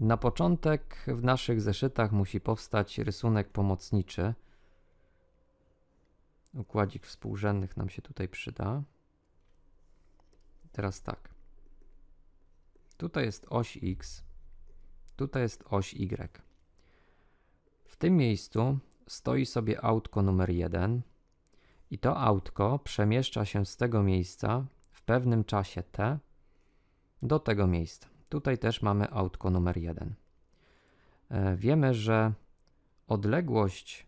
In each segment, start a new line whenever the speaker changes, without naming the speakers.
Na początek w naszych zeszytach musi powstać rysunek pomocniczy. Układzik współrzędnych nam się tutaj przyda. Teraz tak. Tutaj jest oś X, tutaj jest oś Y. W tym miejscu stoi sobie autko numer 1 i to autko przemieszcza się z tego miejsca w pewnym czasie t do tego miejsca. Tutaj też mamy autko numer 1. E, wiemy, że odległość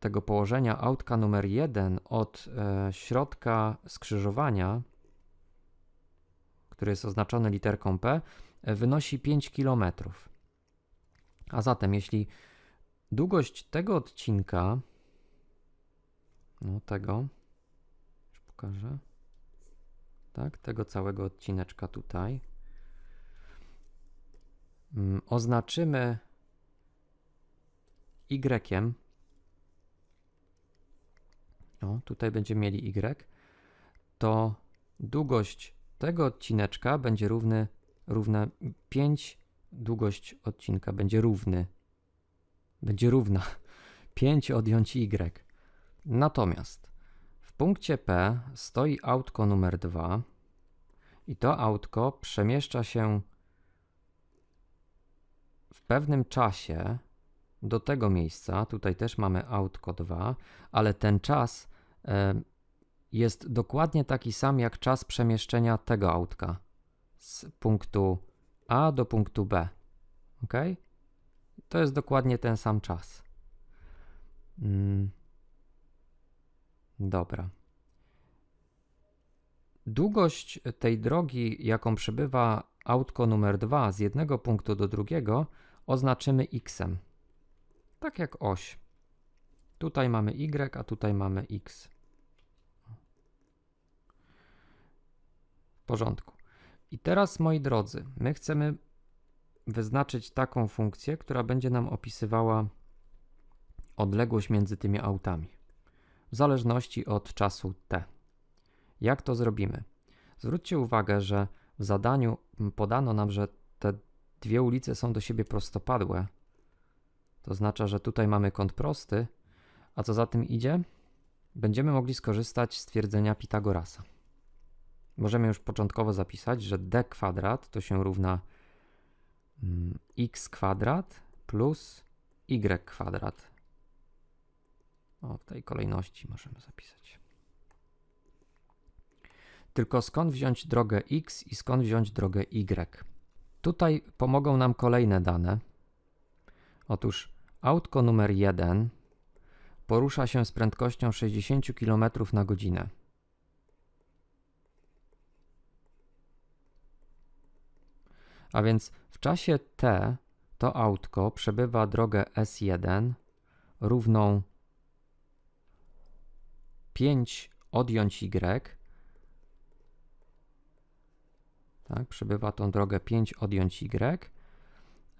tego położenia autka numer 1 od e, środka skrzyżowania, który jest oznaczony literką P, e, wynosi 5 km. A zatem, jeśli długość tego odcinka, no tego, już pokażę, tak, tego całego odcineczka tutaj, oznaczymy Y, o, tutaj będziemy mieli Y, to długość tego odcineczka będzie równy, równa 5, długość odcinka będzie równy, będzie równa 5 odjąć Y. Natomiast w punkcie P stoi autko numer 2 i to autko przemieszcza się w pewnym czasie do tego miejsca. Tutaj też mamy autko 2, ale ten czas e, jest dokładnie taki sam jak czas przemieszczenia tego autka z punktu A do punktu B. Ok? To jest dokładnie ten sam czas. Mm. Dobra. Długość tej drogi, jaką przebywa autko numer 2 z jednego punktu do drugiego, oznaczymy x. Tak jak oś. Tutaj mamy y, a tutaj mamy x. W porządku. I teraz, moi drodzy, my chcemy wyznaczyć taką funkcję, która będzie nam opisywała odległość między tymi autami w zależności od czasu t. Jak to zrobimy? Zwróćcie uwagę, że w zadaniu podano nam, że te dwie ulice są do siebie prostopadłe. To oznacza, że tutaj mamy kąt prosty, a co za tym idzie? Będziemy mogli skorzystać z twierdzenia Pitagorasa. Możemy już początkowo zapisać, że d kwadrat to się równa mm, x kwadrat plus y kwadrat o, w tej kolejności możemy zapisać. Tylko skąd wziąć drogę x i skąd wziąć drogę y? Tutaj pomogą nam kolejne dane. Otóż autko numer 1 porusza się z prędkością 60 km na godzinę. A więc w czasie t to autko przebywa drogę S1 równą 5 odjąć y. Tak, przebywa tą drogę 5 odjąć y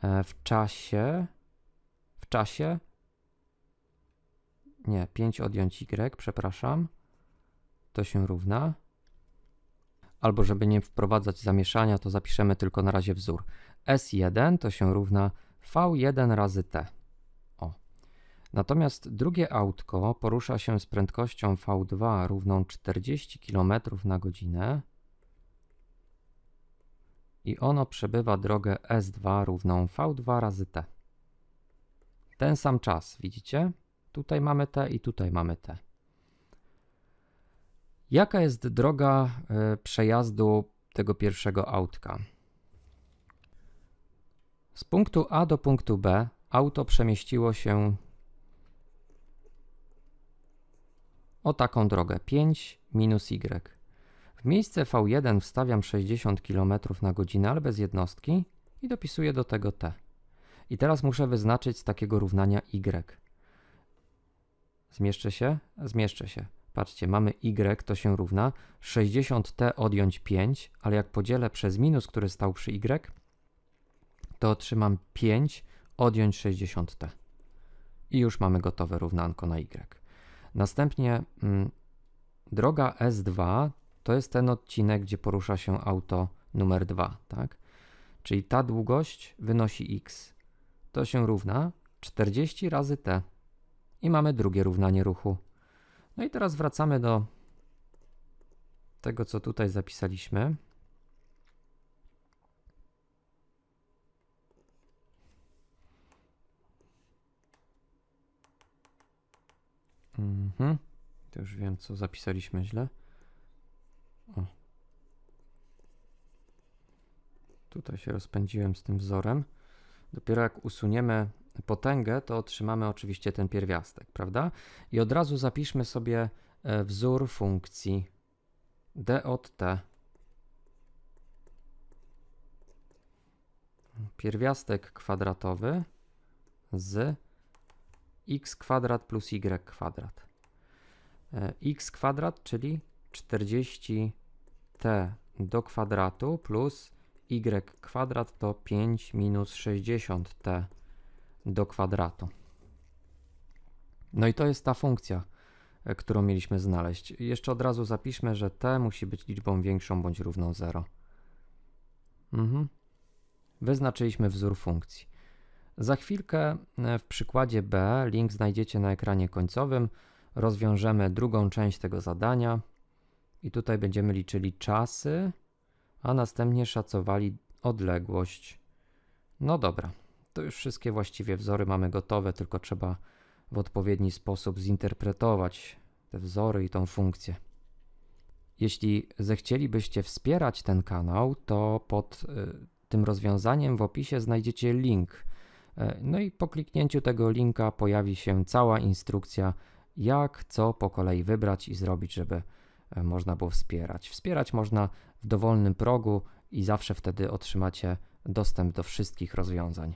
e, w czasie w czasie nie, 5 odjąć y, przepraszam. To się równa. Albo żeby nie wprowadzać zamieszania, to zapiszemy tylko na razie wzór. S1 to się równa V1 razy T. Natomiast drugie autko porusza się z prędkością V2 równą 40 km na godzinę i ono przebywa drogę S2 równą V2 razy T. Ten sam czas, widzicie? Tutaj mamy T i tutaj mamy T. Jaka jest droga y, przejazdu tego pierwszego autka? Z punktu A do punktu B auto przemieściło się o taką drogę 5 minus y. W miejsce V1 wstawiam 60 km na godzinę, ale bez jednostki i dopisuję do tego t. I teraz muszę wyznaczyć z takiego równania y. Zmieszczę się? Zmieszczę się. Patrzcie, mamy y, to się równa 60t odjąć 5, ale jak podzielę przez minus, który stał przy y, to otrzymam 5 odjąć 60t. I już mamy gotowe równanko na y. Następnie mm, droga S2 to jest ten odcinek, gdzie porusza się auto numer 2, tak? czyli ta długość wynosi x. To się równa 40 razy t. I mamy drugie równanie ruchu. No i teraz wracamy do tego, co tutaj zapisaliśmy. Mhm. To już wiem, co zapisaliśmy źle. O. Tutaj się rozpędziłem z tym wzorem. Dopiero jak usuniemy potęgę, to otrzymamy oczywiście ten pierwiastek, prawda? I od razu zapiszmy sobie e, wzór funkcji d od t. Pierwiastek kwadratowy z x kwadrat plus y kwadrat. E, x kwadrat, czyli 40t do kwadratu plus y kwadrat to 5 minus 60t do kwadratu. No i to jest ta funkcja, e, którą mieliśmy znaleźć. Jeszcze od razu zapiszmy, że t musi być liczbą większą bądź równą 0. Mhm. Wyznaczyliśmy wzór funkcji. Za chwilkę e, w przykładzie B, link znajdziecie na ekranie końcowym, rozwiążemy drugą część tego zadania i tutaj będziemy liczyli czasy, a następnie szacowali odległość. No dobra, to już wszystkie właściwie wzory mamy gotowe, tylko trzeba w odpowiedni sposób zinterpretować te wzory i tą funkcję. Jeśli zechcielibyście wspierać ten kanał, to pod y, tym rozwiązaniem w opisie znajdziecie link. Y, no i po kliknięciu tego linka pojawi się cała instrukcja, jak co po kolei wybrać i zrobić, żeby można było wspierać. Wspierać można w dowolnym progu i zawsze wtedy otrzymacie dostęp do wszystkich rozwiązań.